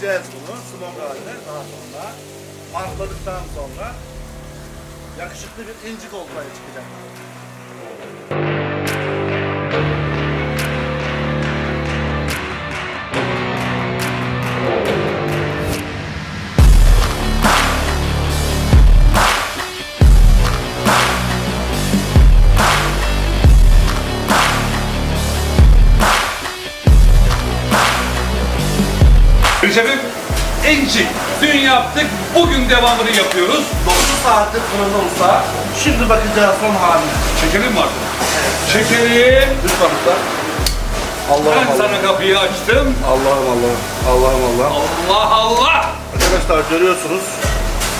Pişireceğiz bunu haline daha sonra. Parladıktan sonra yakışıklı bir incik oltaya çıkacak. Dün yaptık bugün devamını yapıyoruz. 9 saattir fırında usta. Şimdi bakacağız son haline. Şekerim var. Şekerim. Lütfen usta. Allah'ım Ben sana kapıyı açtım. Allah'ım Allah'ım. Allah'ım Allah'ım. Allah Allah. Arkadaşlar görüyorsunuz.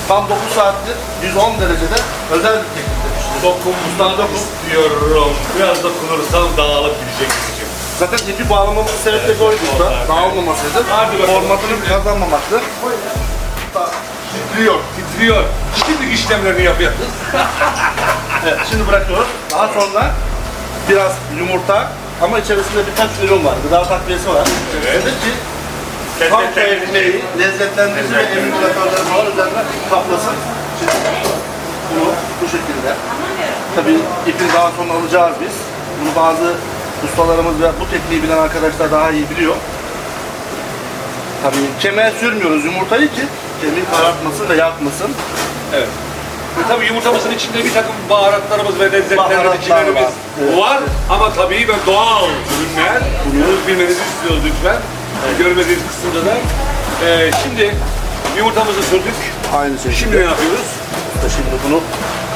Tam 9 saattir 110 derecede özel bir teknikte pişiriyor. Dokunmadan istiyorum. Biraz dokunursam dağılıp gidecek bizim. Zaten ipi bağlamamızın sebebi de oydu usta. Dağılmamasıydı. Hadi bakalım. Formatını kazanmamaktı. Titriyor. Titriyor. Şimdi işlemlerini yapıyoruz. Evet, şimdi bırakıyoruz. Daha sonra biraz yumurta ama içerisinde birkaç ürün var. Gıda takviyesi var. Evet. Ki tam ekmeği, lezzetlendirici ve emülgatörleri falan üzerine kaplasın. Şimdi bunu bu şekilde. Tabii ipini daha sonra alacağız biz. Bunu bazı ustalarımız ve bu tekniği bilen arkadaşlar daha iyi biliyor. Tabii kemiğe sürmüyoruz yumurtayı ki kemiği karartmasın ve yakmasın. Evet. Ve tabii yumurtamızın içinde bir takım baharatlarımız ve lezzetlerimiz var. Evet. var. Ama tabii ve doğal ürünler. Bunu bilmenizi istiyoruz lütfen. Görmediğiniz kısımda da. Ee, şimdi yumurtamızı sürdük. Aynı şekilde. Şimdi ne yapıyoruz? Usta şimdi bunu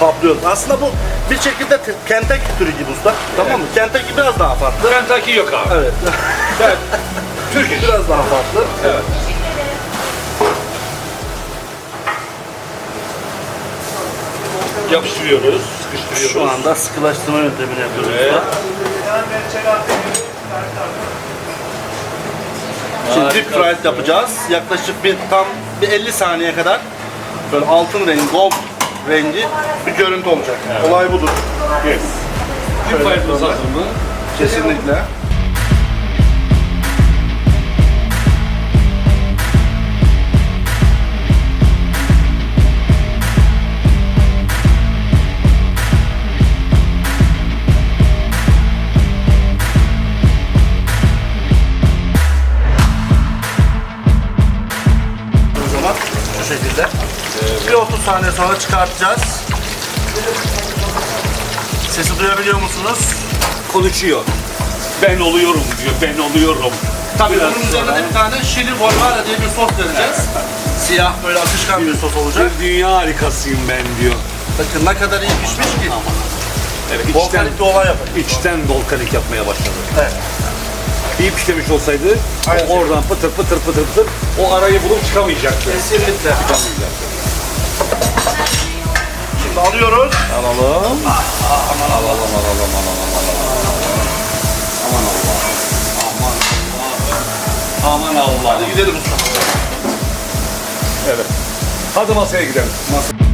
kaplıyoruz. Aslında bu bir şekilde Kentucky türü gibi usta. Tamam mı? Kentucky biraz daha farklı. Kentucky yok abi. Evet. Evet. Türkiye. biraz daha farklı. Evet. Yapıştırıyoruz, sıkıştırıyoruz. Şu anda sıkılaştırma yöntemini yapıyoruz Evet. Şimdi deep fried yapacağız. Yaklaşık bir tam bir 50 saniye kadar böyle altın rengi, gold rengi bir görüntü olacak. Olay budur. Yes. Faydalı hazır mı? Kesinlikle. Şekilde. Bir 30 saniye sonra çıkartacağız. Sesi duyabiliyor musunuz? Konuşuyor. Ben oluyorum diyor, ben oluyorum. Tabii Biraz bunun üzerine de bir tane Chili Volvara diye bir sos vereceğiz. Siyah böyle akışkan bir sos olacak. Bir dünya harikasıyım ben diyor. Bakın ne kadar iyi pişmiş ki. Evet, içten, Volkanik bir olay içten volkanik yapmaya başladı. Evet. İyi pişlemiş olsaydı Aynen. oradan pıtır pıtır pıtır pıtır o arayı bulup çıkamayacaktı. Kesinlikle. Çıkamayacaktı. Şimdi alıyoruz. Alalım. Aman alalım, alalım, alalım, alalım. Aman Allah. Aman Allah. Aman Allah. Hadi gidelim usta. Evet. Hadi masaya gidelim. Mas-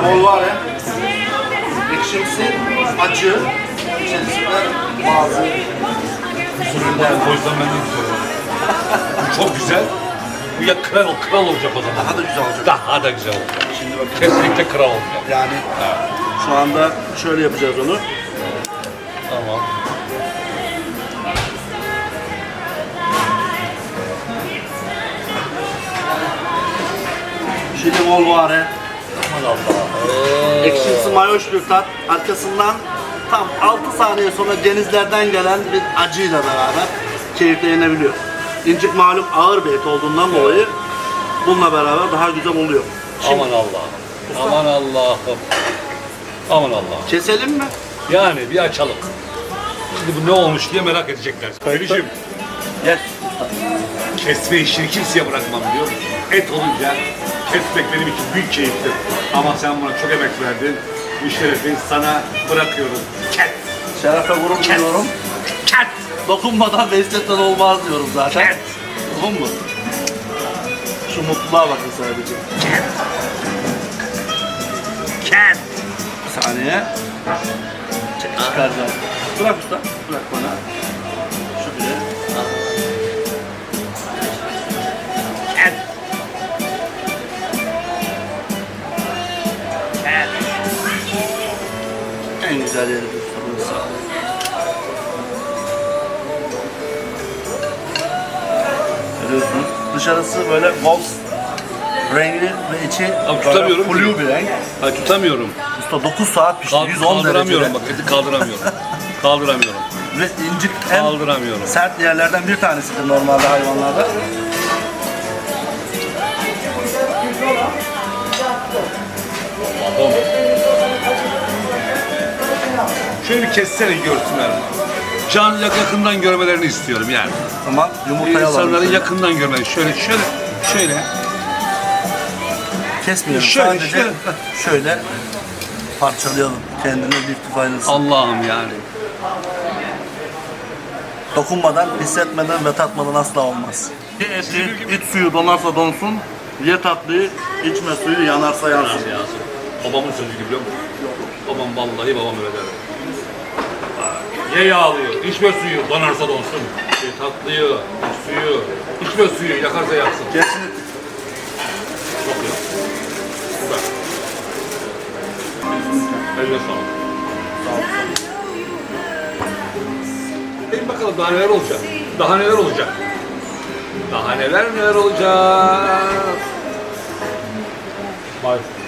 Chili Volvara. Ekşimsi, acı. İçerisinde bazı Yani o yüzden ben de güzel. Bu çok güzel. Bu ya kral, kral olacak o zaman. daha da güzel olacak. Daha da güzel olacak. Şimdi bakın. Kesinlikle kral olacak. Yani şu anda şöyle yapacağız onu. Tamam. Chili Volvara. Aman Allah. Ekşimsi mayoş bir tat. Arkasından tam 6 saniye sonra denizlerden gelen bir acıyla beraber keyifle yenebiliyor. İncik malum ağır bir et olduğundan dolayı bununla beraber daha güzel oluyor. Şimdi Aman Allah'ım. Aman Allah'ım. Aman Allah'ım. keselim mi? Yani bir açalım. Şimdi bu ne olmuş diye merak edecekler. Kardeşim Gel. kesme işini kimseye bırakmam diyor. Et olunca kesmek benim için büyük keyiftir. Ama sen buna çok emek verdin. Bu şerefi sana bırakıyorum. Kes. Şerefe gurur duyuyorum. Ket. Dokunmadan ve hissetmeden olmaz diyorum zaten. Ket. Tamam mı? Şu mutluluğa bakın sadece. Ket. Bir saniye. Ç- Çıkaracağım. Bırak usta. Bırak bana. Şu bile. En güzel yeri burası. Görüyorsunuz. Dışarısı böyle gold renkli ve içi Abi tutamıyorum ki. bir renk. Hayır tutamıyorum. Usta 9 saat pişti. Kal- 110 kaldıramıyorum derecede. bak eti kaldıramıyorum. kaldıramıyorum. Ve incik en Kaldıramıyorum. sert yerlerden bir tanesidir normalde hayvanlarda. Şöyle bir kessene görsünler. Can yak- yakından görmelerini istiyorum yani. Tamam yumurtayı alalım. İnsanların yakından görmelerini. Şöyle şöyle şöyle. Kesmeyelim. Şöyle, Sadece şöyle. şöyle parçalayalım. Kendine bir tıfaylısı. Allah'ım yani. Dokunmadan, hissetmeden ve tatmadan asla olmaz. Bir eti, iç suyu donarsa donsun, ye tatlıyı, içme suyu yanarsa yansın. Babamın sözü gibi biliyor musun? Babam vallahi babam öyle der. Ye yağlıyor, içme suyu, donarsa donsun. Ye tatlıyı, iç suyu, içme suyu, yakarsa yaksın. Kesinlikle. Çok iyi. Süper. Eline sağlık. Beyin bakalım daha neler olacak. Daha neler olacak. Daha neler neler olacak. Bye.